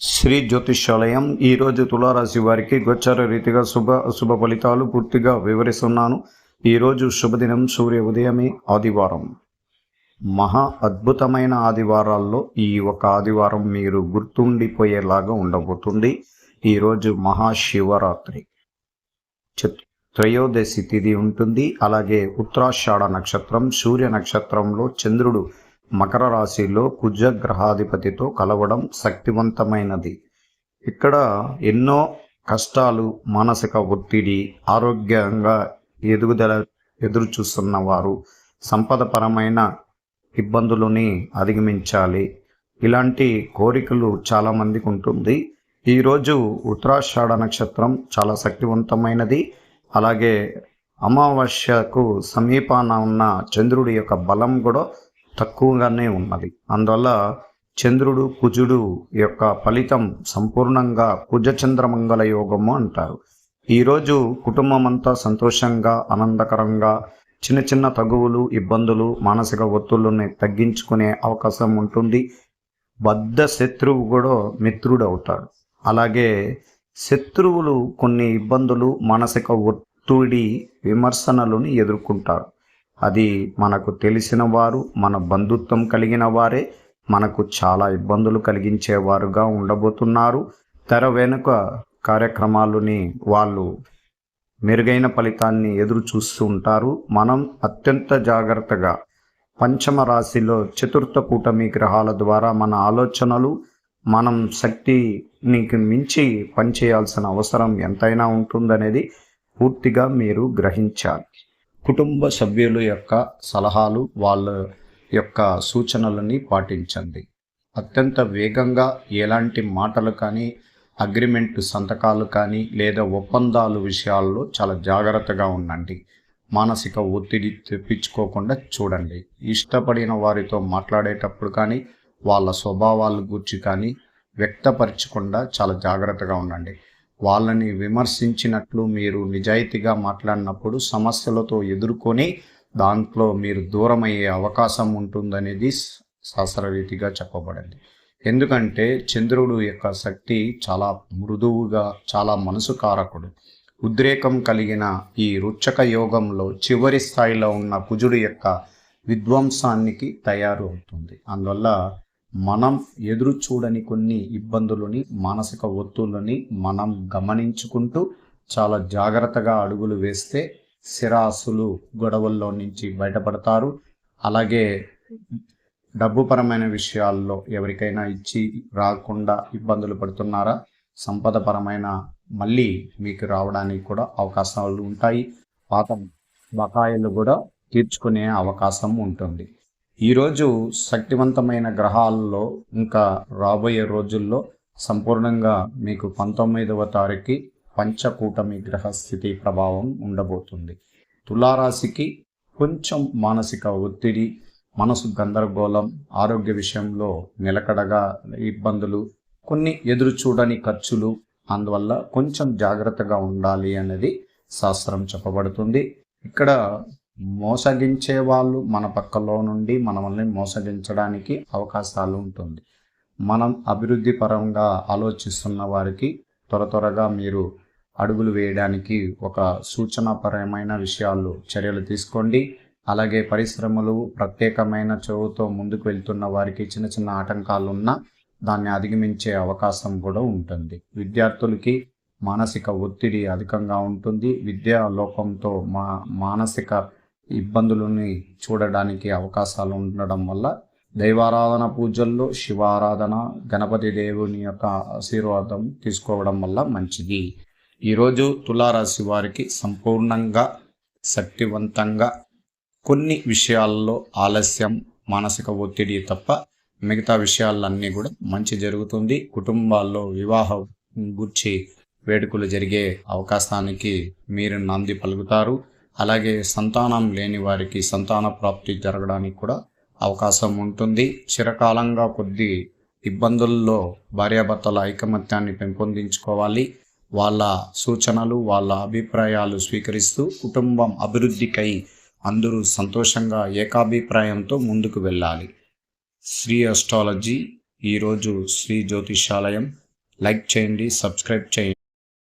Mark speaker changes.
Speaker 1: శ్రీ జ్యోతిష్యాలయం ఈరోజు తులారాశి వారికి గోచార రీతిగా శుభ శుభ ఫలితాలు పూర్తిగా వివరిస్తున్నాను. ఈరోజు శుభదినం సూర్య ఉదయమే ఆదివారం. మహా అద్భుతమైన ఆదివారాల్లో ఈ ఒక ఆదివారం మీరు గుర్తుండిపోయేలాగా ఉండబోతుంది. ఈరోజు మహాశివరాత్రి త్రయోదశి తిథి ఉంటుంది. అలాగే ఉత్తరాషాఢ నక్షత్రం సూర్య నక్షత్రంలో చంద్రుడు మకర రాశిలో కుజ గ్రహాధిపతితో కలవడం శక్తివంతమైనది. ఇక్కడ ఎన్నో కష్టాలు మానసిక ఒత్తిడి ఆరోగ్యంగా ఎదుగుదల ఎదురు చూస్తున్న వారు సంపదపరమైన ఇబ్బందులని అధిగమించాలి. ఇలాంటి కోరికలు చాలామందికి ఉంటుంది. ఈరోజు ఉత్తరాషాఢ నక్షత్రం చాలా శక్తివంతమైనది. అలాగే అమావాస్యకు సమీపాన ఉన్న చంద్రుడి యొక్క బలం కూడా తక్కువగానే ఉన్నది. అందువల్ల చంద్రుడు కుజుడు యొక్క ఫలితం సంపూర్ణంగా కుజచంద్రమంగళ యోగము అంటారు. ఈరోజు కుటుంబం అంతా సంతోషంగా ఆనందకరంగా చిన్న చిన్న తగువులు ఇబ్బందులు మానసిక ఒత్తులను తగ్గించుకునే అవకాశం ఉంటుంది. బద్ధ శత్రువు కూడా మిత్రుడు అవుతాడు అలాగే శత్రువులు కొన్ని ఇబ్బందులు మానసిక ఒత్తిడి విమర్శనలను ఎదుర్కొంటారు. అది మనకు తెలిసిన వారు మన బంధుత్వం కలిగిన వారే మనకు చాలా ఇబ్బందులు కలిగించేవారుగా ఉండబోతున్నారు. తెర వెనుక కార్యక్రమాలని వాళ్ళు మెరుగైన ఫలితాన్ని ఎదురు చూస్తూ ఉంటారు. మనం అత్యంత జాగ్రత్తగా పంచమ రాశిలో చతుర్థ కూటమి గ్రహాల ద్వారా మన ఆలోచనలు మనం శక్తినికి మించి పనిచేయాల్సిన అవసరం ఎంతైనా ఉంటుందనేది పూర్తిగా మీరు గ్రహించాలి. కుటుంబ సభ్యుల యొక్క సలహాలు వాళ్ళ యొక్క సూచనలని పాటించండి. అత్యంత వేగంగా ఎలాంటి మాటలు కానీ అగ్రిమెంట్ సంతకాలు కానీ లేదా ఒప్పందాలు విషయాల్లో చాలా జాగ్రత్తగా ఉండండి. మానసిక ఒత్తిడి తెప్పించుకోకుండా చూడండి. ఇష్టపడిన వారితో మాట్లాడేటప్పుడు కానీ వాళ్ళ స్వభావాల గురించి కానీ వ్యక్తపరచకుండా చాలా జాగ్రత్తగా ఉండండి. వాళ్ళని విమర్శించినట్లు మీరు నిజాయితీగా మాట్లాడినప్పుడు సమస్యలతో ఎదుర్కొని దాంట్లో మీరు దూరమయ్యే అవకాశం ఉంటుందనేది శాస్త్రరీతిగా చెప్పబడింది. ఎందుకంటే చంద్రుడు యొక్క శక్తి చాలా మృదువుగా చాలా మనసు కారకుడు. ఉద్రేకం కలిగిన ఈ రుచ్చక యోగంలో చివరి స్థాయిలో ఉన్న కుజుడు యొక్క విధ్వంసానికి తయారు అవుతుంది అందువల్ల మనం ఎదురు చూడని కొన్ని ఇబ్బందులని మానసిక ఒత్తులని మనం గమనించుకుంటూ చాలా జాగ్రత్తగా అడుగులు వేస్తే సిరాసులు గొడవల్లో నుంచి బయటపడతారు. అలాగే డబ్బుపరమైన విషయాల్లో ఎవరికైనా ఇచ్చి రాకుండా ఇబ్బందులు పడుతున్నారా? సంపదపరమైన మళ్ళీ మీకు రావడానికి కూడా అవకాశాలు ఉంటాయి. పాత బకాయిలు కూడా తీర్చుకునే అవకాశం ఉంటుంది. ఈరోజు శక్తివంతమైన గ్రహాల్లో ఇంకా రాబోయే రోజుల్లో సంపూర్ణంగా మీకు పంతొమ్మిదవ తారీఖు పంచకూటమి గ్రహ స్థితి ప్రభావం ఉండబోతుంది. తులారాశికి కొంచెం మానసిక ఒత్తిడి మనసు గందరగోళం ఆరోగ్య విషయంలో నిలకడగా ఇబ్బందులు కొన్ని ఎదురు చూడని ఖర్చులు అందువల్ల కొంచెం జాగ్రత్తగా ఉండాలి అనేది శాస్త్రం చెప్పబడుతుంది. ఇక్కడ మోసగించే వాళ్ళు మన పక్కలో నుండి మనల్ని మోసగించడానికి అవకాశాలు ఉంటుంది. మనం అభివృద్ధి పరంగా ఆలోచిస్తున్న వారికి త్వర త్వరగా మీరు అడుగులు వేయడానికి ఒక సూచనాపరమైన విషయాలు చర్యలు తీసుకోండి. అలాగే పరిశ్రమలు ప్రత్యేకమైన చదువుతో ముందుకు వెళ్తున్న వారికి చిన్న చిన్న ఆటంకాలు ఉన్నా దాన్ని అధిగమించే అవకాశం కూడా ఉంటుంది. విద్యార్థులకి మానసిక ఒత్తిడి అధికంగా ఉంటుంది. విద్యా లోపంతో మా మానసిక ఇబ్బందులని చూడడానికి అవకాశాలు ఉండడం వల్ల దైవారాధన పూజల్లో శివారాధన గణపతి దేవుని యొక్క ఆశీర్వాదం తీసుకోవడం వల్ల మంచిది. ఈరోజు తులారాశి వారికి సంపూర్ణంగా శక్తివంతంగా కొన్ని విషయాల్లో ఆలస్యం మానసిక ఒత్తిడి తప్ప మిగతా విషయాలన్నీ కూడా మంచి జరుగుతుంది. కుటుంబాల్లో వివాహం గుర్చి వేడుకలు జరిగే అవకాశానికి మీరు నాంది పలుకుతారు. అలాగే సంతానం లేని వారికి సంతాన ప్రాప్తి జరగడానికి కూడా అవకాశం ఉంటుంది. చిరకాలంగా కొద్ది ఇబ్బందుల్లో భార్యాభర్తల ఐకమత్యాన్ని పెంపొందించుకోవాలి. వాళ్ళ సూచనలు వాళ్ళ అభిప్రాయాలు స్వీకరిస్తూ కుటుంబం అభివృద్ధికై అందరూ సంతోషంగా ఏకాభిప్రాయంతో ముందుకు వెళ్ళాలి. శ్రీ అస్ట్రాలజీ ఈరోజు శ్రీ జ్యోతిషాలయం. లైక్ చేయండి సబ్స్క్రైబ్ చేయండి.